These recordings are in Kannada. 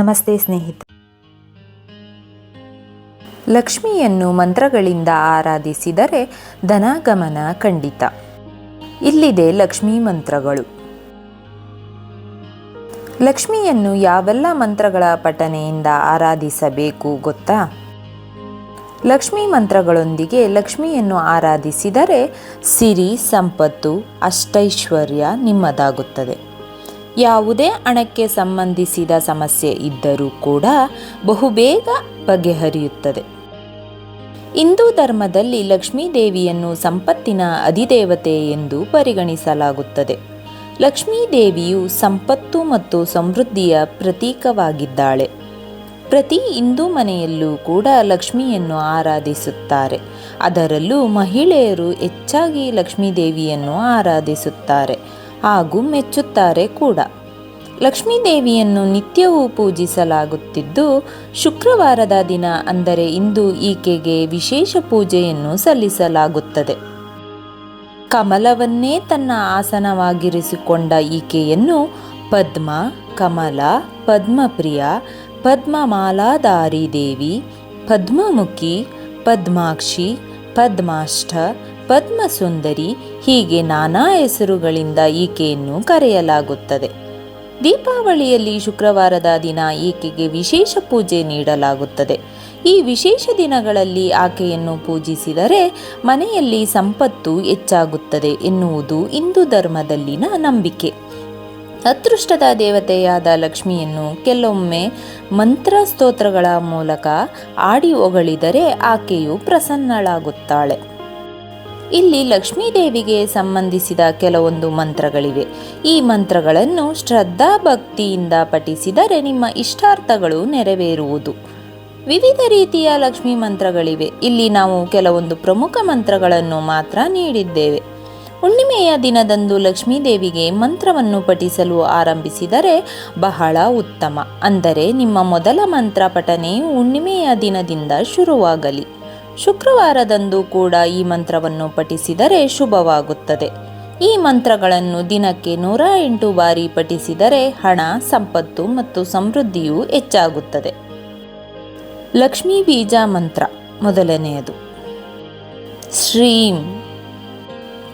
ನಮಸ್ತೆ ಸ್ನೇಹಿತ ಲಕ್ಷ್ಮಿಯನ್ನು ಮಂತ್ರಗಳಿಂದ ಆರಾಧಿಸಿದರೆ ಧನಾಗಮನ ಖಂಡಿತ. ಇಲ್ಲಿದೆ ಲಕ್ಷ್ಮೀ ಮಂತ್ರಗಳು. ಲಕ್ಷ್ಮಿಯನ್ನು ಯಾವೆಲ್ಲ ಮಂತ್ರಗಳ ಪಠನೆಯಿಂದ ಆರಾಧಿಸಬೇಕು ಗೊತ್ತಾ? ಲಕ್ಷ್ಮೀ ಮಂತ್ರಗಳೊಂದಿಗೆ ಲಕ್ಷ್ಮಿಯನ್ನು ಆರಾಧಿಸಿದರೆ ಸಿರಿ, ಸಂಪತ್ತು, ಅಷ್ಟೈಶ್ವರ್ಯ ನಿಮ್ಮದಾಗುತ್ತದೆ. ಯಾವುದೇ ಹಣಕ್ಕೆ ಸಂಬಂಧಿಸಿದ ಸಮಸ್ಯೆ ಇದ್ದರೂ ಕೂಡ ಬಹುಬೇಗ ಬಗೆಹರಿಯುತ್ತದೆ. ಹಿಂದೂ ಧರ್ಮದಲ್ಲಿ ಲಕ್ಷ್ಮೀ ದೇವಿಯನ್ನು ಸಂಪತ್ತಿನ ಅಧಿದೇವತೆ ಎಂದು ಪರಿಗಣಿಸಲಾಗುತ್ತದೆ. ಲಕ್ಷ್ಮೀ ದೇವಿಯು ಸಂಪತ್ತು ಮತ್ತು ಸಮೃದ್ಧಿಯ ಪ್ರತೀಕವಾಗಿದ್ದಾಳೆ. ಪ್ರತಿ ಹಿಂದೂ ಮನೆಯಲ್ಲೂ ಕೂಡ ಲಕ್ಷ್ಮಿಯನ್ನು ಆರಾಧಿಸುತ್ತಾರೆ. ಅದರಲ್ಲೂ ಮಹಿಳೆಯರು ಹೆಚ್ಚಾಗಿ ಲಕ್ಷ್ಮೀ ದೇವಿಯನ್ನು ಆರಾಧಿಸುತ್ತಾರೆ. ಹಾಗೂ ಮೆಚ್ಚುತ್ತಾರೆ ಕೂಡ. ಲಕ್ಷ್ಮೀದೇವಿಯನ್ನು ನಿತ್ಯವೂ ಪೂಜಿಸಲಾಗುತ್ತಿದ್ದು, ಶುಕ್ರವಾರದ ದಿನ ಅಂದರೆ ಇಂದು ಈಕೆಗೆ ವಿಶೇಷ ಪೂಜೆಯನ್ನು ಸಲ್ಲಿಸಲಾಗುತ್ತದೆ. ಕಮಲವನ್ನೇ ತನ್ನ ಆಸನವಾಗಿರಿಸಿಕೊಂಡ ಈಕೆಯನ್ನು ಪದ್ಮ, ಕಮಲ, ಪದ್ಮಪ್ರಿಯ, ಪದ್ಮಮಾಲಾಧಾರಿ ದೇವಿ, ಪದ್ಮಮುಖಿ, ಪದ್ಮಾಕ್ಷಿ ಪದ್ಮಾಷ್ಠ ಪದ್ಮಸುಂದರಿ ಹೀಗೆ ನಾನಾ ಹೆಸರುಗಳಿಂದ ಈಕೆಯನ್ನು ಕರೆಯಲಾಗುತ್ತದೆ. ದೀಪಾವಳಿಯಲ್ಲಿ ಶುಕ್ರವಾರದ ದಿನ ಈಕೆಗೆ ವಿಶೇಷ ಪೂಜೆ ನೀಡಲಾಗುತ್ತದೆ. ಈ ವಿಶೇಷ ದಿನಗಳಲ್ಲಿ ಆಕೆಯನ್ನು ಪೂಜಿಸಿದರೆ ಮನೆಯಲ್ಲಿ ಸಂಪತ್ತು ಹೆಚ್ಚಾಗುತ್ತದೆ ಎನ್ನುವುದು ಹಿಂದೂ ಧರ್ಮದಲ್ಲಿನ ನಂಬಿಕೆ. ಅದೃಷ್ಟದ ದೇವತೆಯಾದ ಲಕ್ಷ್ಮಿಯನ್ನು ಕೆಲವೊಮ್ಮೆ ಮಂತ್ರ ಸ್ತೋತ್ರಗಳ ಮೂಲಕ ಆಡಿ ಹೊಗಳಿದರೆ ಆಕೆಯು ಪ್ರಸನ್ನಳಾಗುತ್ತಾಳೆ. ಇಲ್ಲಿ ಲಕ್ಷ್ಮೀದೇವಿಗೆ ಸಂಬಂಧಿಸಿದ ಕೆಲವೊಂದು ಮಂತ್ರಗಳಿವೆ. ಈ ಮಂತ್ರಗಳನ್ನು ಶ್ರದ್ಧಾ ಭಕ್ತಿಯಿಂದ ಪಠಿಸಿದರೆ ನಿಮ್ಮ ಇಷ್ಟಾರ್ಥಗಳು ನೆರವೇರುವುದು. ವಿವಿಧ ರೀತಿಯ ಲಕ್ಷ್ಮೀ ಮಂತ್ರಗಳಿವೆ. ಇಲ್ಲಿ ನಾವು ಕೆಲವೊಂದು ಪ್ರಮುಖ ಮಂತ್ರಗಳನ್ನು ಮಾತ್ರ ನೀಡಿದ್ದೇವೆ. ಹುಣ್ಣಿಮೆಯ ದಿನದಂದು ಲಕ್ಷ್ಮೀದೇವಿಗೆ ಮಂತ್ರವನ್ನು ಪಠಿಸಲು ಆರಂಭಿಸಿದರೆ ಬಹಳ ಉತ್ತಮ. ಅಂದರೆ ನಿಮ್ಮ ಮೊದಲ ಮಂತ್ರ ಪಠನೆಯು ಹುಣ್ಣಿಮೆಯ ದಿನದಿಂದ ಶುರುವಾಗಲಿ. ಶುಕ್ರವಾರದಂದು ಕೂಡ ಈ ಮಂತ್ರವನ್ನು ಪಠಿಸಿದರೆ ಶುಭವಾಗುತ್ತದೆ. ಈ ಮಂತ್ರಗಳನ್ನು ದಿನಕ್ಕೆ ನೂರ ಎಂಟು ಬಾರಿ ಪಠಿಸಿದರೆ ಹಣ, ಸಂಪತ್ತು ಮತ್ತು ಸಮೃದ್ಧಿಯು ಹೆಚ್ಚಾಗುತ್ತದೆ. ಲಕ್ಷ್ಮೀ ಬೀಜ ಮಂತ್ರ ಮೊದಲನೆಯದು. ಶ್ರೀಂ.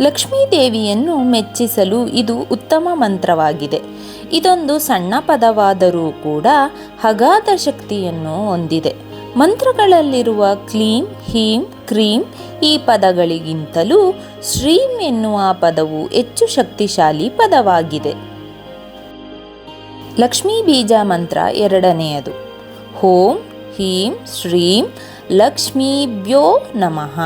ಲಕ್ಷ್ಮೀ ದೇವಿಯನ್ನು ಮೆಚ್ಚಿಸಲು ಇದು ಉತ್ತಮ ಮಂತ್ರವಾಗಿದೆ. ಇದೊಂದು ಸಣ್ಣ ಪದವಾದರೂ ಕೂಡ ಅಗಾಧ ಶಕ್ತಿಯನ್ನು ಹೊಂದಿದೆ. ಮಂತ್ರಗಳಲ್ಲಿರುವ ಕ್ಲೀಂ, ಹೀಂ, ಕ್ರೀಂ ಈ ಪದಗಳಿಗಿಂತಲೂ ಶ್ರೀಂ ಎನ್ನುವ ಪದವು ಹೆಚ್ಚು ಶಕ್ತಿಶಾಲಿ ಪದವಾಗಿದೆ. ಲಕ್ಷ್ಮೀ ಬೀಜ ಮಂತ್ರ ಎರಡನೆಯದು. ಹೋಂ, ಹೀಂ, ಶ್ರೀಂ, ಲಕ್ಷ್ಮೀಭ್ಯೋ ನಮಃ.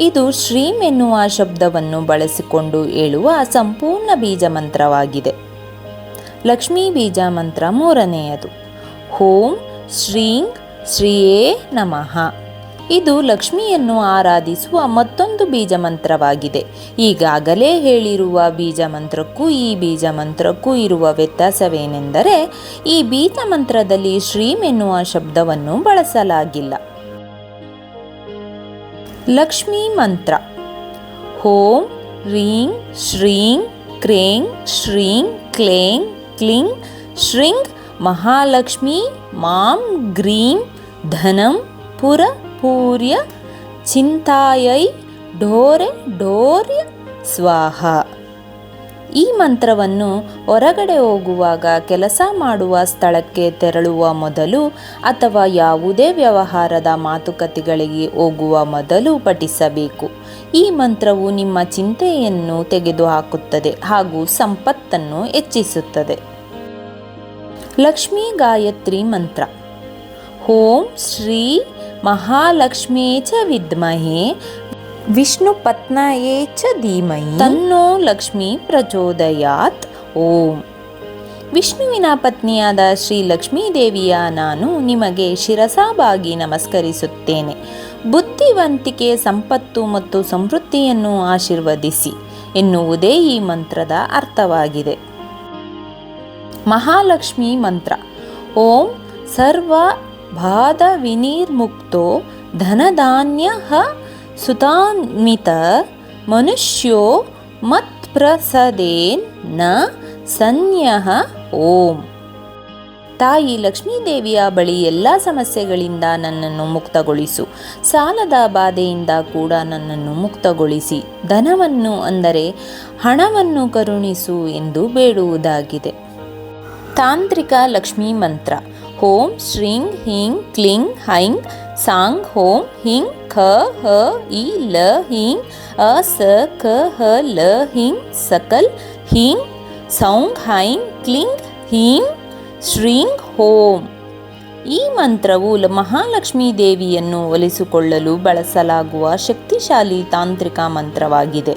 ಇದು ಶ್ರೀಂ ಎನ್ನುವ ಶಬ್ದವನ್ನು ಬಳಸಿಕೊಂಡು ಹೇಳುವ ಸಂಪೂರ್ಣ ಬೀಜ ಮಂತ್ರವಾಗಿದೆ. ಲಕ್ಷ್ಮೀ ಬೀಜ ಮಂತ್ರ ಮೂರನೆಯದು. ಹೋಂ ಶ್ರೀಂಗ್ ಶ್ರೀಯೇ ನಮಃ. ಇದು ಲಕ್ಷ್ಮಿಯನ್ನು ಆರಾಧಿಸುವ ಮತ್ತೊಂದು ಬೀಜ ಮಂತ್ರವಾಗಿದೆ ಈಗಾಗಲೇ ಹೇಳಿರುವ ಬೀಜ ಮಂತ್ರಕ್ಕೂ ಈ ಬೀಜ ಮಂತ್ರಕ್ಕೂ ಇರುವ ವ್ಯತ್ಯಾಸವೇನೆಂದರೆ, ಈ ಬೀಜ ಮಂತ್ರದಲ್ಲಿ ಶ್ರೀಂ ಎನ್ನುವ ಶಬ್ದವನ್ನು ಬಳಸಲಾಗಿಲ್ಲ. ಲಕ್ಷ್ಮೀ ಮಂತ್ರ. ಹೋಂ, ರೀಂ, ಶ್ರೀಂ, ಕ್ರೇಂ, ಶ್ರೀಂ, ಕ್ಲೇಂ ಕ್ಲಿಂಗ್ ಶ್ರಿಂಗ್, ಮಹಾಲಕ್ಷ್ಮಿ, ಮಾಂ, ಗ್ರೀಂ ಧನಂ ಪುರ ಪೂರ್ಯ ಚಿಂತಾಯೈ ಢೋರೆ ಡೋರ್ಯ ಸ್ವಾಹ ಈ ಮಂತ್ರವನ್ನು ಹೊರಗಡೆ ಹೋಗುವಾಗ ಕೆಲಸ ಮಾಡುವ ಸ್ಥಳಕ್ಕೆ ತೆರಳುವ ಮೊದಲು ಅಥವಾ ಯಾವುದೇ ವ್ಯವಹಾರದ ಮಾತುಕತೆಗಳಿಗೆ ಹೋಗುವ ಮೊದಲು ಪಠಿಸಬೇಕು. ಈ ಮಂತ್ರವು ನಿಮ್ಮ ಚಿಂತೆಯನ್ನು ತೆಗೆದುಹಾಕುತ್ತದೆ ಹಾಗೂ ಸಂಪತ್ತನ್ನು ಹೆಚ್ಚಿಸುತ್ತದೆ. ಲಕ್ಷ್ಮೀ ಗಾಯತ್ರಿ ಮಂತ್ರ. ಓಂ ಶ್ರೀ ಮಹಾಲಕ್ಷ್ಮೀ ಚ ವಿದ್ಮಹೆ. ವಿಷ್ಣು ಪತ್ನಾಯೇ ಚ ಧೀಮಹಿ. ತನ್ನೋ ಲಕ್ಷ್ಮೀ ಪ್ರಚೋದಯಾತ್. ಓಂ. ವಿಷ್ಣುವಿನ ಪತ್ನಿಯಾದ ಶ್ರೀ ಲಕ್ಷ್ಮೀ ದೇವಿಯ ನಾನು ನಿಮಗೆ ಶಿರಸಾಬಾಗಿ ನಮಸ್ಕರಿಸುತ್ತೇನೆ. ಬುದ್ಧಿವಂತಿಕೆ, ಸಂಪತ್ತು ಮತ್ತು ಸಮೃದ್ಧಿಯನ್ನು ಆಶೀರ್ವದಿಸಿ ಎನ್ನುವುದೇ ಈ ಮಂತ್ರದ ಅರ್ಥವಾಗಿದೆ. ಮಹಾಲಕ್ಷ್ಮಿ ಮಂತ್ರ. ಓಂ ಸರ್ವ ಬಾಧ ವಿನಿರ್ಮುಕ್ತೋ ಧನಧಾನ್ಯ ಸುತಾನ್ವಿತ ಮನುಷ್ಯೋ ಮತ್ಪ್ರಸದೇನ್ನ ಸನ್ಯಃ ಓಂ. ತಾಯಿ ಲಕ್ಷ್ಮೀದೇವಿಯ ಬಳಿ ಎಲ್ಲ ಸಮಸ್ಯೆಗಳಿಂದ ನನ್ನನ್ನು ಮುಕ್ತಗೊಳಿಸು. ಸಾಲದ ಬಾಧೆಯಿಂದ ಕೂಡ ನನ್ನನ್ನು ಮುಕ್ತಗೊಳಿಸಿ. ಧನವನ್ನು ಅಂದರೆ ಹಣವನ್ನು ಕರುಣಿಸು ಎಂದು ಬೇಡುವುದಾಗಿದೆ. ತಾಂತ್ರಿಕ ಲಕ್ಷ್ಮೀ ಮಂತ್ರ. ಓಂ ಶ್ರೀಂ ಹಿಂ ಕ್ಲೀಂ ಹೈಂ ಸಾಂಗ್ ಹೋಂ ಹಿಂ ಖ ಹ ಇ ಲ ಹಿಂ ಅ ಸ ಕ ಹ ಲ ಹಿಂ ಸಕಲ್ ಹಿಂ ಸೌಂಗ್ ಹೈಂ ಕ್ಲಿಂ ಹಿಂ ಶ್ರೀಂ ಹೋಂ ಈ ಮಂತ್ರವು ಮಹಾಲಕ್ಷ್ಮೀ ದೇವಿಯನ್ನು ಒಲಿಸಿಕೊಳ್ಳಲು ಬಳಸಲಾಗುವ ಶಕ್ತಿಶಾಲಿ ತಾಂತ್ರಿಕ ಮಂತ್ರವಾಗಿದೆ.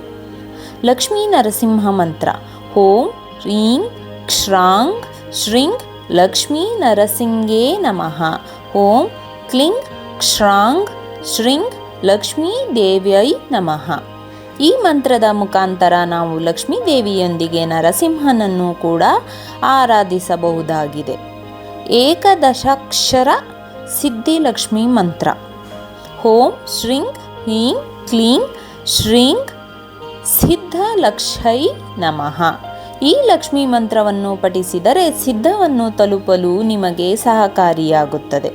ಲಕ್ಷ್ಮೀ ನರಸಿಂಹ ಮಂತ್ರ. ಓಂ ಹ್ರೀಂ ಕ್ಷ್ರಾಂಗ್ ಶ್ರಿಂಗ್ ಲಕ್ಷ್ಮೀ ನರಸಿಂಗೇ ನಮಃ. ಓಂ ಕ್ಲಿಂಗ್ ಕ್ಷ್ರಾಂಗ್ ಶ್ರಿಂಗ್ ಲಕ್ಷ್ಮೀ ದೇವ್ಯೈ ನಮಃ. ಈ ಮಂತ್ರದ ಮುಖಾಂತರ ನಾವು ಲಕ್ಷ್ಮೀ ದೇವಿಯೊಂದಿಗೆ ನರಸಿಂಹನನ್ನು ಕೂಡ ಆರಾಧಿಸಬಹುದಾಗಿದೆ. ಏಕದಶಾಕ್ಷರ ಸಿದ್ಧಿಲಕ್ಷ್ಮಿ ಮಂತ್ರ. ಓಂ ಶ್ರಿಂಗ್ ಹೀಂ ಕ್ಲೀಂ ಶ್ರೀಂಗ್ ಸಿದ್ಧಲಕ್ಷೈ ನಮಃ. ಈ ಲಕ್ಷ್ಮೀ ಮಂತ್ರವನ್ನು ಪಠಿಸಿದರೆ ಸಿದ್ಧವನ್ನು ತಲುಪಲು ನಿಮಗೆ ಸಹಕಾರಿಯಾಗುತ್ತದೆ.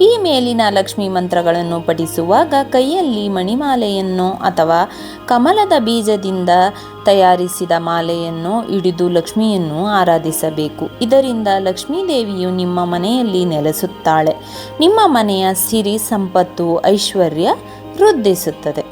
ಈ ಮೇಲಿನ ಲಕ್ಷ್ಮೀ ಮಂತ್ರಗಳನ್ನು ಪಠಿಸುವಾಗ ಕೈಯಲ್ಲಿ ಮಣಿಮಾಲೆಯನ್ನು ಅಥವಾ ಕಮಲದ ಬೀಜದಿಂದ ತಯಾರಿಸಿದ ಮಾಲೆಯನ್ನು ಹಿಡಿದು ಲಕ್ಷ್ಮಿಯನ್ನು ಆರಾಧಿಸಬೇಕು. ಇದರಿಂದ ಲಕ್ಷ್ಮೀ ದೇವಿಯು ನಿಮ್ಮ ಮನೆಯಲ್ಲಿ ನೆಲೆಸುತ್ತಾಳೆ. ನಿಮ್ಮ ಮನೆಯ ಸಿರಿ ಸಂಪತ್ತು ಐಶ್ವರ್ಯ ವೃದ್ಧಿಸುತ್ತದೆ.